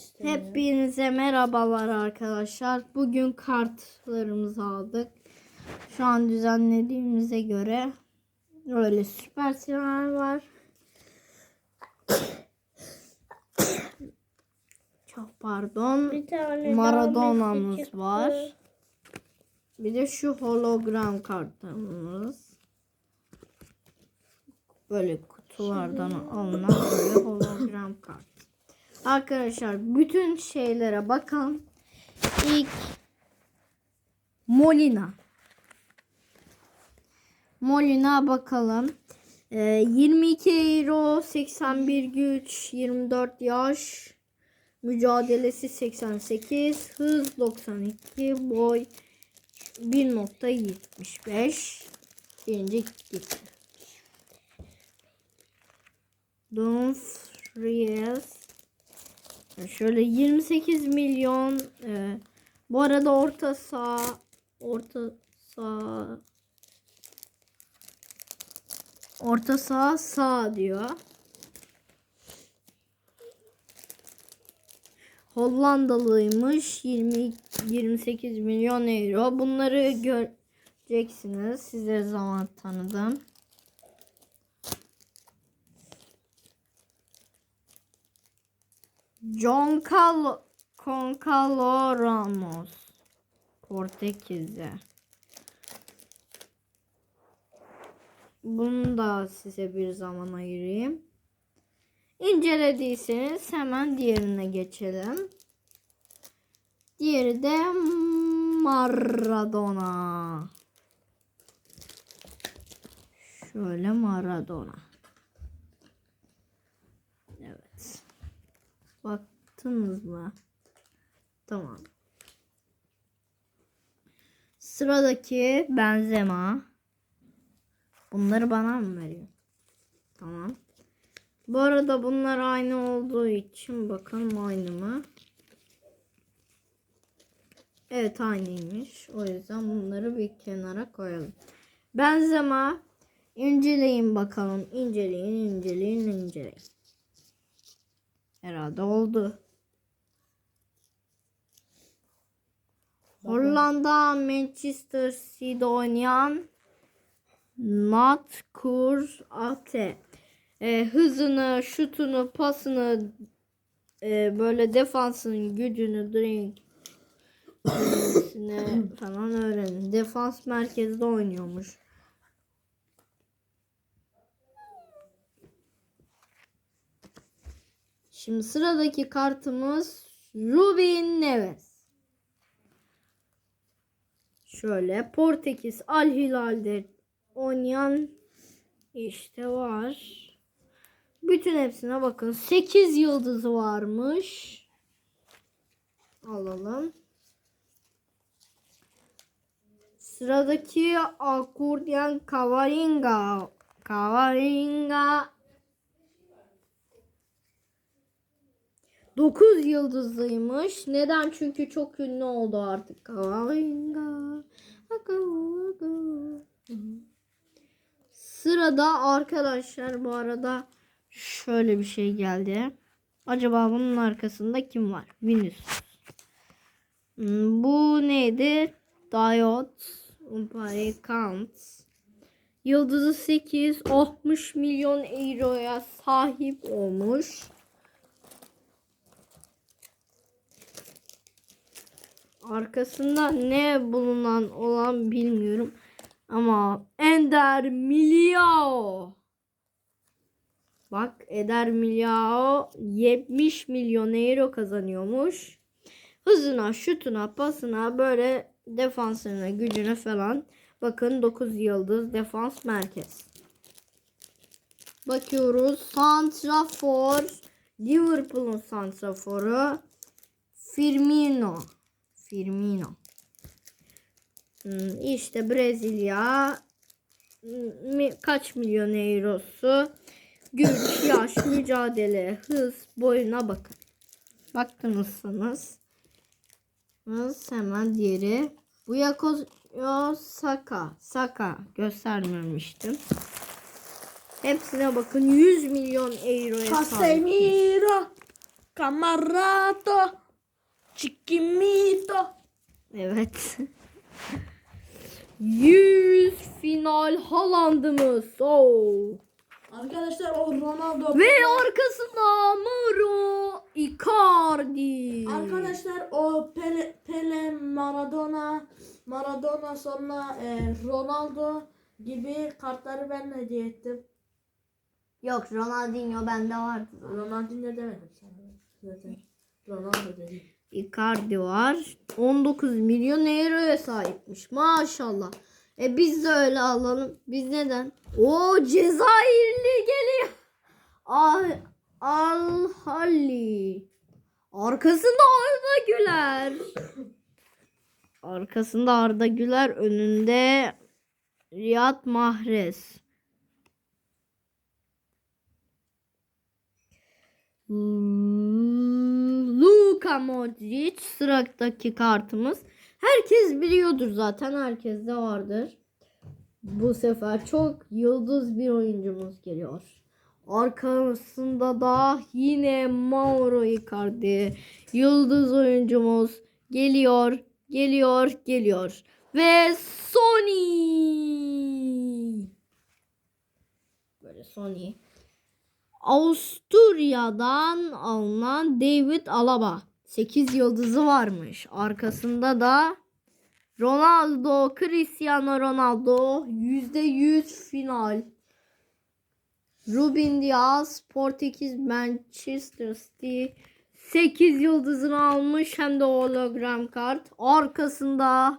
istemiyorum. Hepinize merhabalar arkadaşlar. Bugün kartlarımızı aldık. Şu an düzenlediğimize göre öyle süpersinler var. Çok pardon. Bir tane Maradona'mız çıktı. var. Bir de şu hologram kartımız. Böyle kutulardan alınan böyle hologram kart. Arkadaşlar bütün şeylere bakalım. İlk Molina. Molina bakalım. Ee, 22 euro, 81 güç, 24 yaş, mücadelesi 88, hız 92, boy 1.75. Birinci gitti. Dumfries Şöyle 28 milyon. e, bu arada orta sağ orta sağ orta sağ sağ diyor. Hollandalıymış 20 28 milyon euro. Bunları göreceksiniz. Size zaman tanıdım. John Cal Concalo Ramos. Bunu da size bir zaman ayırayım. İncelediyseniz hemen diğerine geçelim. Diğeri de Maradona. Şöyle Maradona. Evet. Baktınız mı? Tamam. Sıradaki Benzema. Bunları bana mı veriyor? Tamam. Bu arada bunlar aynı olduğu için bakalım aynı mı? Evet aynıymış. O yüzden bunları bir kenara koyalım. Benzema inceleyin bakalım. İnceleyin, inceleyin, inceleyin. Herhalde oldu. Hollanda Manchester City'de oynayan Natkur Ate. Ee, hızını, şutunu, pasını e, böyle defansın gücünü, drink falan öğrenin. Defans merkezde oynuyormuş. Şimdi sıradaki kartımız Ruben Neves. Şöyle Portekiz Al Hilal'de oynayan işte var. Bütün hepsine bakın. 8 yıldızı varmış. Alalım. Sıradaki Akurdiyan Kavaringa. Kavaringa 9 yıldızlıymış. Neden? Çünkü çok ünlü oldu artık. Sırada arkadaşlar bu arada şöyle bir şey geldi. Acaba bunun arkasında kim var? Hmm, Bu neydi? Diot. Umpari Kant. Yıldızı 8. 60 milyon euroya sahip olmuş. Arkasında ne bulunan olan bilmiyorum. Ama Ender Miliao. Bak Eder Miliao 70 milyon euro kazanıyormuş. Hızına, şutuna, pasına böyle defansına, gücüne falan. Bakın 9 yıldız defans merkez. Bakıyoruz. Santrafor. Liverpool'un santraforu. Firmino. Firmino. Hmm, işte Brezilya kaç milyon eurosu güç, yaş, mücadele, hız, boyuna bakın. Baktınızsanız Hız, hemen diğeri bu Yakoyo Saka Saka göstermemiştim. Hepsine bakın 100 milyon euroya sahip. Casemiro. Camarato. Chiquimito. Evet. 100 final Haaland'ımız. Oo. Arkadaşlar o Ronaldo. Ve arkasında Mauro Icardi. Arkadaşlar o Pele, Pele Maradona Maradona sonra e, Ronaldo gibi kartları ben hediye ettim. Yok Ronaldinho bende vardı. Ronaldinho demedim sana. Zaten Ronaldo dedim. Icardi var. 19 milyon euroya sahipmiş. Maşallah. E biz de öyle alalım. Biz neden? O Cezayirli geliyor. Al Al Halli. Arkasında Arda Güler. Arkasında Arda Güler önünde Riyad Mahrez. Luka Modric sıradaki kartımız. Herkes biliyordur zaten. Herkes de vardır. Bu sefer çok yıldız bir oyuncumuz geliyor. Arkasında da yine Mauro Icardi. Yıldız oyuncumuz geliyor, geliyor, geliyor. Ve Sony. Böyle Sony. Avusturya'dan alınan David Alaba. 8 yıldızı varmış. Arkasında da Ronaldo, Cristiano Ronaldo %100 final. Ruben Diaz, Portekiz, Manchester City 8 yıldızını almış hem de hologram kart. Arkasında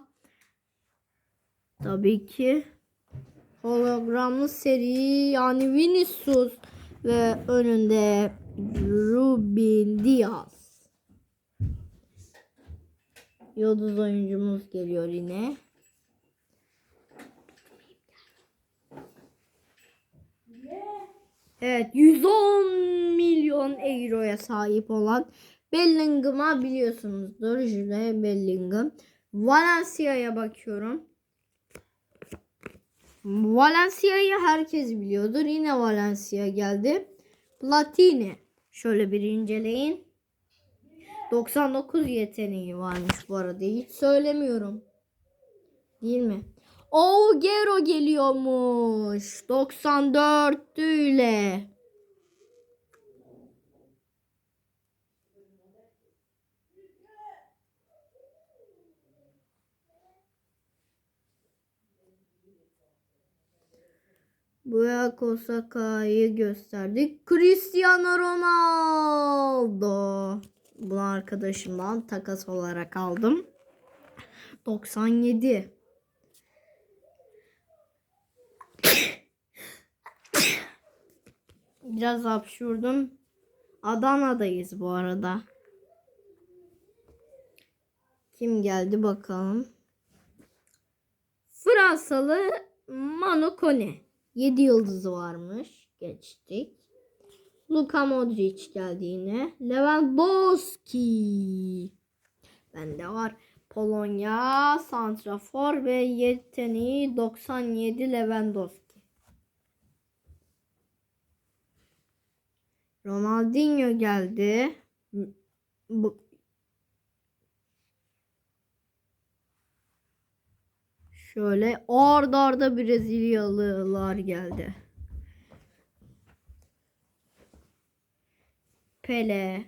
tabii ki hologramlı seri yani Vinicius ve önünde Ruben Diaz. Yıldız oyuncumuz geliyor yine. Evet 110 milyon euroya sahip olan Bellingham'a biliyorsunuzdur. Jude Bellingham. Valencia'ya bakıyorum. Valencia'yı herkes biliyordur. Yine Valencia geldi. Platini. Şöyle bir inceleyin. 99 yeteneği varmış bu arada. Hiç söylemiyorum. Değil mi? O Gero geliyormuş. 94 ile. Burak Osaka'yı gösterdik. Cristiano Ronaldo. Bunu arkadaşımdan takas olarak aldım. 97. Biraz hapşurdum. Adana'dayız bu arada. Kim geldi bakalım. Fransalı Manu Kone. 7 yıldızı varmış. Geçtik. Luka Modric geldi yine. Lewandowski. Bende var. Polonya, Santrafor ve yeteneği 97 Lewandowski. Ronaldinho geldi. Bu Şöyle arda arda Brezilyalılar geldi. Pele,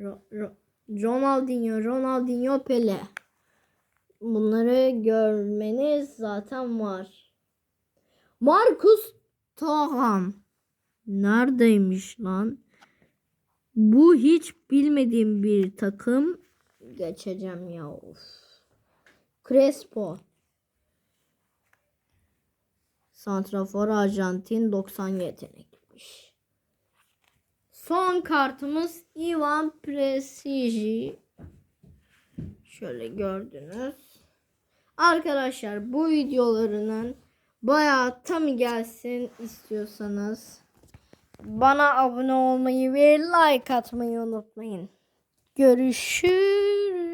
Ro- Ro- Ronaldinho, Ronaldinho, Pele. Bunları görmeniz zaten var. Marcus Thuram. Neredeymiş lan? Bu hiç bilmediğim bir takım. Geçeceğim ya of. Crespo. Santrafor Arjantin 90 yetenekmiş. Son kartımız Ivan Presiji. Şöyle gördünüz. Arkadaşlar bu videolarının bayağı tam gelsin istiyorsanız bana abone olmayı ve like atmayı unutmayın. Görüşürüz.